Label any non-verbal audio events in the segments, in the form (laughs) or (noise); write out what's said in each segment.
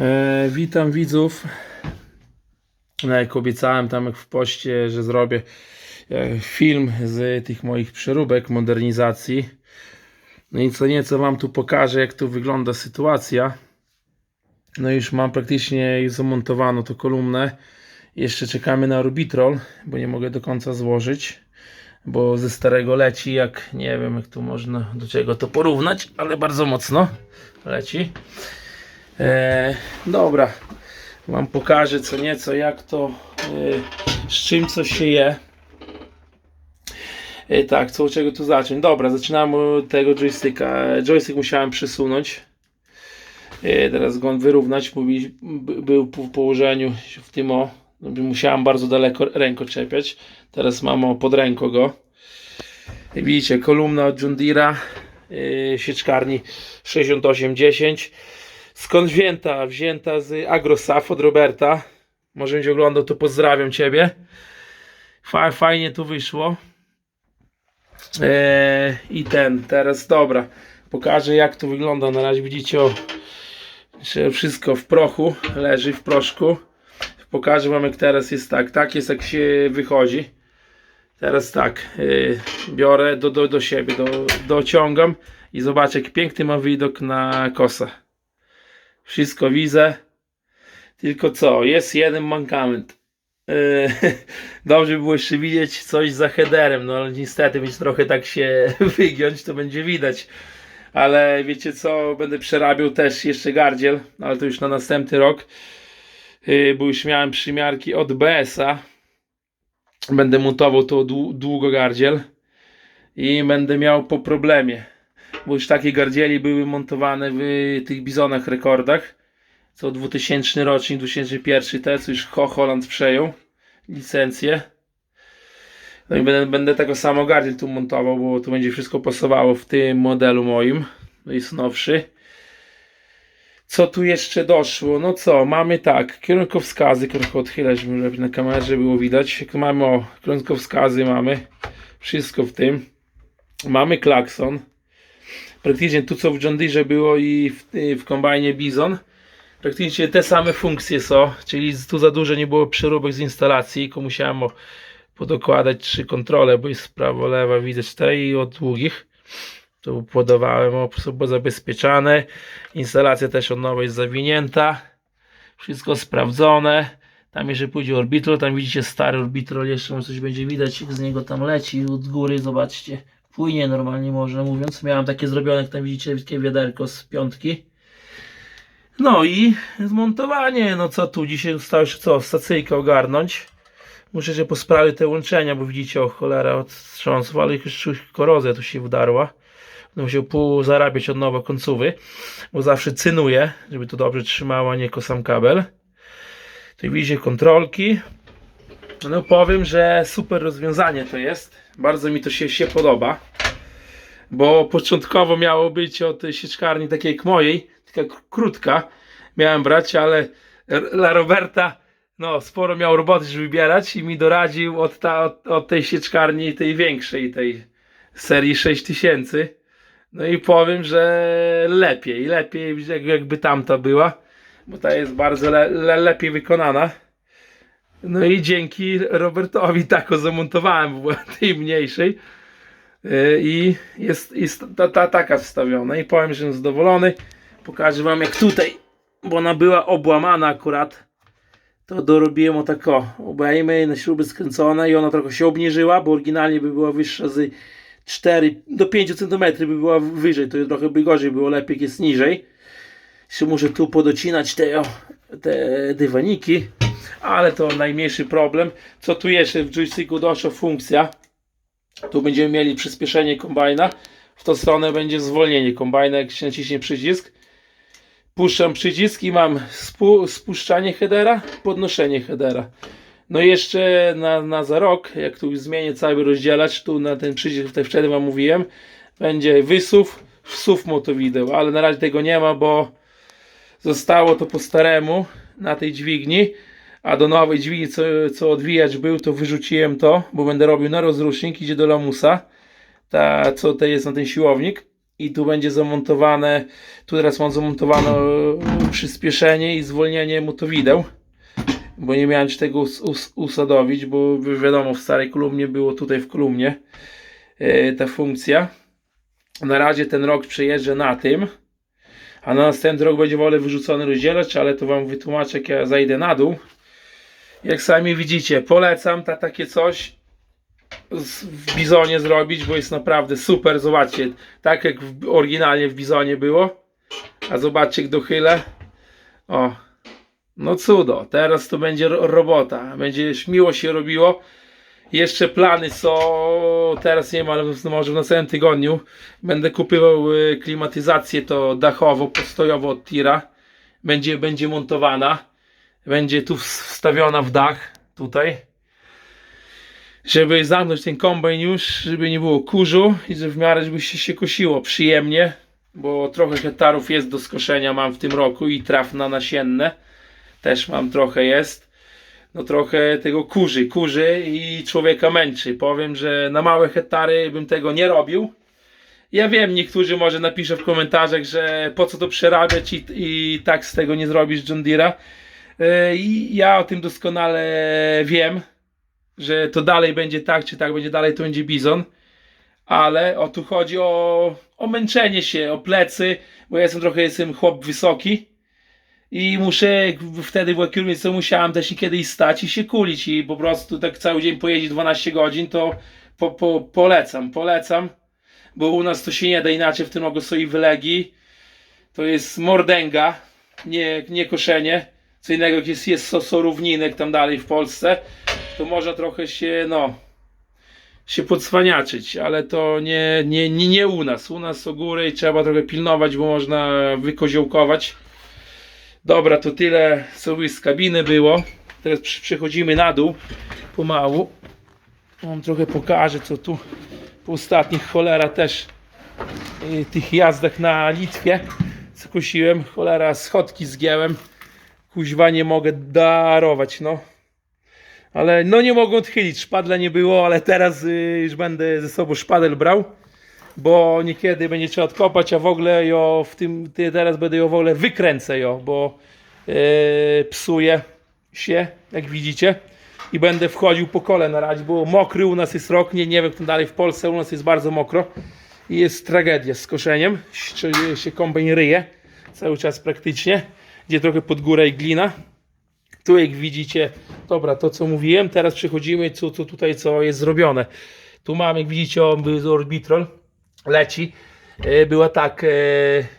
E, witam widzów. No, jak obiecałem tam jak w poście, że zrobię e, film z tych moich przeróbek modernizacji. No i co nieco wam tu pokażę, jak tu wygląda sytuacja. No już mam praktycznie już zamontowano to kolumnę. Jeszcze czekamy na orbitrol, bo nie mogę do końca złożyć. Bo ze starego leci, jak nie wiem, jak tu można do czego to porównać, ale bardzo mocno leci. E, dobra, Wam pokażę co nieco, jak to, e, z czym co się je. E, tak, co czego tu zacząć? Dobra, zaczynamy od tego joysticka. E, Joystick musiałem przesunąć. E, teraz go wyrównać, by- był w położeniu w tym o. no, Musiałem bardzo daleko ręko czepiać. Teraz mam o, pod ręką go. Jak Widzicie, kolumna od Deere'a, e, sieczkarni 6810. Skąd wzięta? Wzięta z AgroSaf od Roberta. Może będzie oglądał, to pozdrawiam Ciebie. Fa- Fajnie tu wyszło. Eee, I ten, teraz dobra. Pokażę jak to wygląda. Na razie widzicie, o, wszystko w prochu, leży w proszku. Pokażę Wam jak teraz jest tak. Tak jest jak się wychodzi. Teraz tak, yy, biorę do, do, do siebie, do, dociągam i zobaczę jaki piękny ma widok na kosę. Wszystko widzę. Tylko co? Jest jeden mankament. Yy, (laughs) Dobrze by było jeszcze widzieć coś za headerem, no ale niestety, więc trochę tak się (laughs) wygiąć, to będzie widać. Ale wiecie co? Będę przerabiał też jeszcze gardziel, ale to już na następny rok. Yy, bo już miałem przymiarki od BS-a. Będę montował to dłu- długo gardziel i będę miał po problemie bo już takie gardzieli były montowane w tych bizonach rekordach. Co 2000 rocznik, 2001 te, co już Ho Holland przejął licencję. No i będę, będę tego samo gardziel tu montował, bo tu będzie wszystko pasowało w tym modelu moim. To jest nowszy. Co tu jeszcze doszło? No co, mamy tak, kierunkowskazy, trochę odchylę, żeby na kamerze było widać. Mamy o, kierunkowskazy mamy, wszystko w tym. Mamy klakson praktycznie tu co w John Deere było i w, w kombajnie Bizon praktycznie te same funkcje są, czyli tu za dużo nie było przeróbek z instalacji, tylko musiałem podokładać trzy kontrole, bo jest prawo, lewa, widzę cztery i od długich. To podawałem, o, było zabezpieczane. Instalacja też od nowa jest zawinięta. Wszystko sprawdzone. Tam jeżeli pójdzie orbitrol, tam widzicie stary orbitrol, jeszcze coś będzie widać, z niego tam leci od góry, zobaczcie płynie normalnie można mówiąc. Miałem takie zrobione, jak tam widzicie, takie wiaderko z piątki. No i zmontowanie, no co tu, dzisiaj zostało już co, stacyjkę ogarnąć. Muszę się posprawić te łączenia, bo widzicie, o cholera od wstrząsów, ale już korozja tu się wdarła. Będę musiał pół zarabiać od nowa końcówy, bo zawsze cynuję, żeby to dobrze trzymało, a nie kosam kabel. Tu widzicie kontrolki. No powiem, że super rozwiązanie to jest. Bardzo mi to się, się podoba. Bo początkowo miało być od sieczkarni takiej jak mojej, taka krótka. Miałem brać, ale dla Roberta no, sporo miał roboty, żeby wybierać i mi doradził od, ta, od, od tej sieczkarni, tej większej, tej serii 6000. No i powiem, że lepiej, lepiej jak- jakby tamta była, bo ta jest bardzo le, le, lepiej wykonana. No i dzięki Robertowi tak o zamontowałem, była tej mniejszej. Yy, I jest, jest ta, ta taka wstawiona. I powiem, że jestem zadowolony. Pokażę wam jak tutaj, bo ona była obłamana akurat. To dorobiłem o tak o, na śruby skręcone i ona trochę się obniżyła, bo oryginalnie by była wyższa z 4 do 5 cm by była wyżej, to trochę by gorzej było, lepiej jest niżej. Jeszcze muszę tu podocinać te, o, te dywaniki ale to najmniejszy problem. Co tu jeszcze w joysticku doszła funkcja? Tu będziemy mieli przyspieszenie kombajna. W tą stronę będzie zwolnienie kombajna, jak się naciśnie przycisk. Puszczam przycisk i mam spu, spuszczanie headera, podnoszenie headera. No jeszcze na, na za rok, jak tu zmienię cały rozdzielacz, tu na ten przycisk, tutaj wtedy wam mówiłem, będzie wysuw, wsuw motowideł, ale na razie tego nie ma, bo zostało to po staremu na tej dźwigni, a do nowej dźwigni, co, co odwijać był, to wyrzuciłem to, bo będę robił na rozrusznik, idzie do lamusa, ta, co to jest na ten siłownik i tu będzie zamontowane, tu teraz mam zamontowane e, przyspieszenie i zwolnienie motowideł, bo nie miałem czy tego us us usadowić, bo wi- wiadomo w starej kolumnie było tutaj w kolumnie e, ta funkcja. Na razie ten rok przejeżdżę na tym, a na następny rok będzie wolę wyrzucony rozdzielacz, ale to wam wytłumaczę jak ja zajdę na dół. Jak sami widzicie, polecam ta, takie coś w Bizonie zrobić, bo jest naprawdę super. Zobaczcie, tak jak w, oryginalnie w Bizonie było. A zobaczcie, jak dochylę. O, no cudo. Teraz to będzie ro- robota. Będzie miło się robiło. Jeszcze plany są, teraz nie ma, ale może w następnym tygodniu będę kupywał y, klimatyzację to dachowo, postojowo od tira. Będzie, będzie montowana. Będzie tu wstawiona w dach, tutaj żeby zamknąć ten kombajn już, żeby nie było kurzu i że w miarę żeby się, się kosiło przyjemnie, bo trochę hektarów jest do skoszenia mam w tym roku i traw na nasienne też mam trochę jest. No trochę tego kurzy, kurzy i człowieka męczy. Powiem, że na małe hektary bym tego nie robił. Ja wiem, niektórzy może napiszą w komentarzach, że po co to przerabiać i, i tak z tego nie zrobisz John Deere'a. Yy, I ja o tym doskonale wiem że to dalej będzie tak, czy tak będzie dalej, to będzie bizon. Ale o tu chodzi o, o męczenie się, o plecy, bo ja jestem trochę jestem chłop wysoki i muszę, wtedy w kierunku musiałem też niekiedy stać i się kulić i po prostu tak cały dzień pojeździć 12 godzin, to po, po, polecam, polecam, bo u nas to się nie da inaczej, w tym roku są i wylegi, to jest mordęga, nie, nie koszenie, co innego jak jest, jest so, so równinek tam dalej w Polsce, to można trochę się, no, się podswaniaczyć, ale to nie, nie, nie, nie u nas. U nas o góry i trzeba trochę pilnować, bo można wykoziołkować. Dobra, to tyle sobie z kabiny było. Teraz przechodzimy na dół pomału. Wam trochę pokażę, co tu po ostatnich cholera też y, tych jazdach na Litwie co kosiłem. Cholera, schodki zgięłem. Kuźwa nie mogę darować, no. Ale no nie mogę odchylić, szpadla nie było, ale teraz y, już będę ze sobą szpadel brał, bo niekiedy będzie trzeba odkopać, a w ogóle ją w tym, ty teraz będę ją w ogóle wykręcę bo y, psuje się, jak widzicie. I będę wchodził po kole na razie, bo mokry u nas jest rok, nie, nie wiem jak dalej w Polsce, u nas jest bardzo mokro. I jest tragedia z koszeniem, się kombajn ryje cały czas praktycznie, gdzie trochę pod górę i glina. Tu jak widzicie, dobra, to co mówiłem, teraz przechodzimy, co, co tutaj co jest zrobione. Tu mamy, jak widzicie, o, był orbitrol, leci. E, Była tak e,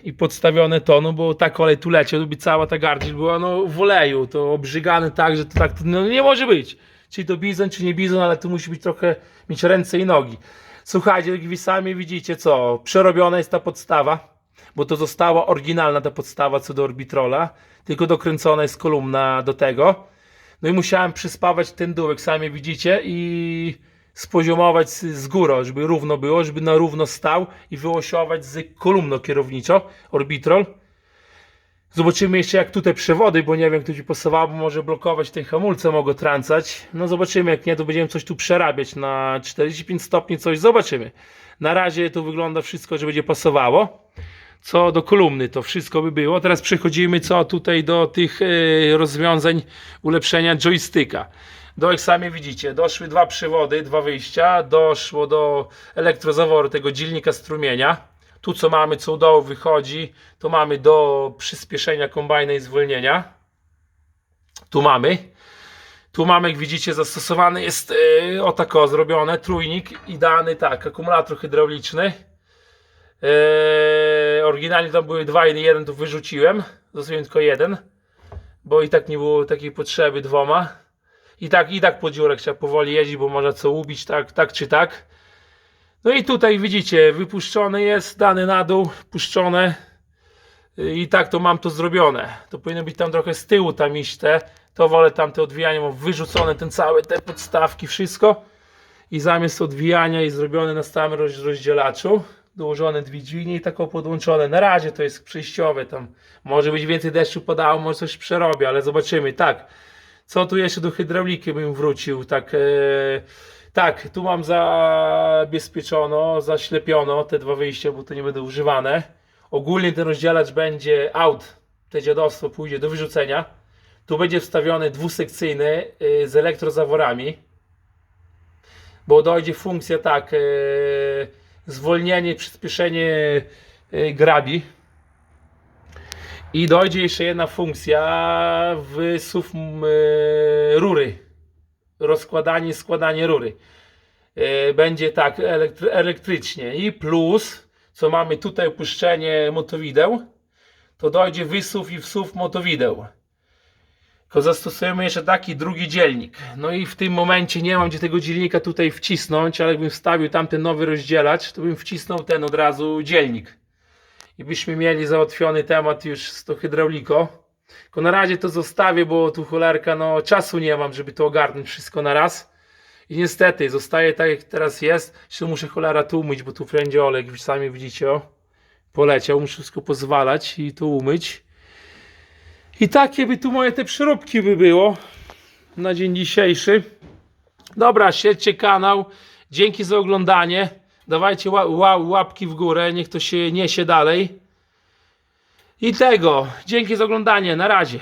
i podstawione to, no bo tak olej tu leciał, by cała ta gardziel była no, w oleju, to obrzygane tak, że to tak no, nie może być. Czy to bizon, czy nie bizon, ale tu musi być trochę, mieć ręce i nogi. Słuchajcie, jak wy sami widzicie, co, przerobiona jest ta podstawa, bo to została oryginalna ta podstawa co do orbitrola, tylko dokręcona jest kolumna do tego. No i musiałem przyspawać ten dołek, sami widzicie, i spoziomować z, górą, żeby równo było, żeby na równo stał i wyosiować z kolumną kierowniczo, orbitrol. Zobaczymy jeszcze jak tutaj przewody, bo nie wiem, kto ci pasowało, bo może blokować ten hamulce, mogę trącać. No zobaczymy, jak nie, to będziemy coś tu przerabiać na 45 stopni, coś zobaczymy. Na razie to wygląda wszystko, że będzie pasowało. Co do kolumny, to wszystko by było. Teraz przechodzimy co tutaj do tych e, rozwiązań ulepszenia joysticka. Do jak sami widzicie, doszły dwa przewody, dwa wyjścia, doszło do elektrozaworu tego dzielnika strumienia. Tu co mamy, co u dołu wychodzi, to mamy do przyspieszenia kombajna i zwolnienia. Tu mamy. Tu mamy, jak widzicie, zastosowany jest yy, o tako zrobione, trójnik i dany tak, akumulator hydrauliczny. Yy, oryginalnie tam były dwa i jeden tu wyrzuciłem. Zostawiłem tylko jeden, bo i tak nie było takiej potrzeby dwoma. I tak, i tak po dziurach trzeba powoli jeździć, bo można co ubić, tak, tak czy tak. No i tutaj widzicie, wypuszczony jest, dany na dół, puszczone. I tak to mam to zrobione. To powinno być tam trochę z tyłu tam iść te. To wolę tam te odwijanie, mam wyrzucone ten cały, te podstawki, wszystko. I zamiast odwijania jest zrobione na roz- rozdzielaczu. Dołożone dwie dźwignie i tako podłączone. Na razie to jest przejściowe tam. Może być więcej deszczu padało, może coś przerobię, ale zobaczymy. Tak. Co tu jeszcze do hydrauliki bym wrócił? Tak. E, Tak, tu mam zabezpieczono, zaślepiono te dwa wyjścia, bo to nie będą używane. Ogólnie ten rozdzielacz będzie out, te dziadostwo pójdzie do wyrzucenia. Tu będzie wstawiony dwusekcyjny y, z elektrozaworami, bo dojdzie funkcja tak, y, zwolnienie, przyspieszenie y, grabi. I dojdzie jeszcze jedna funkcja wysuw y, rury. Rozkładanie, składanie rury. Y, Będzie tak elektry- elektrycznie. I plus, co mamy tutaj opuszczenie motowideł, to dojdzie wysuw i wsuw motowideł. Tylko zastosujemy jeszcze taki drugi dzielnik. No i w tym momencie nie mam gdzie tego dzielnika tutaj wcisnąć, ale jakbym wstawił tamten nowy rozdzielacz, to bym wcisnął ten od razu dzielnik. I byśmy mieli załatwiony temat już z to hydrauliko. Tylko na razie to zostawię, bo tu cholerka, no czasu nie mam, żeby to ogarnąć wszystko na raz. I niestety zostaje tak jak teraz jest. Jeszcze muszę cholera tu umyć, bo tu jak sami widzicie, o, poleciał. Muszę wszystko pozwalać i tu umyć. I takie by tu moje te przyróbki by było na dzień dzisiejszy. Dobra, śledźcie kanał. Dzięki za oglądanie. Dawajcie ła, ła, łapki w górę, niech to się niesie dalej. I tego. Dzięki za oglądanie. Na razie.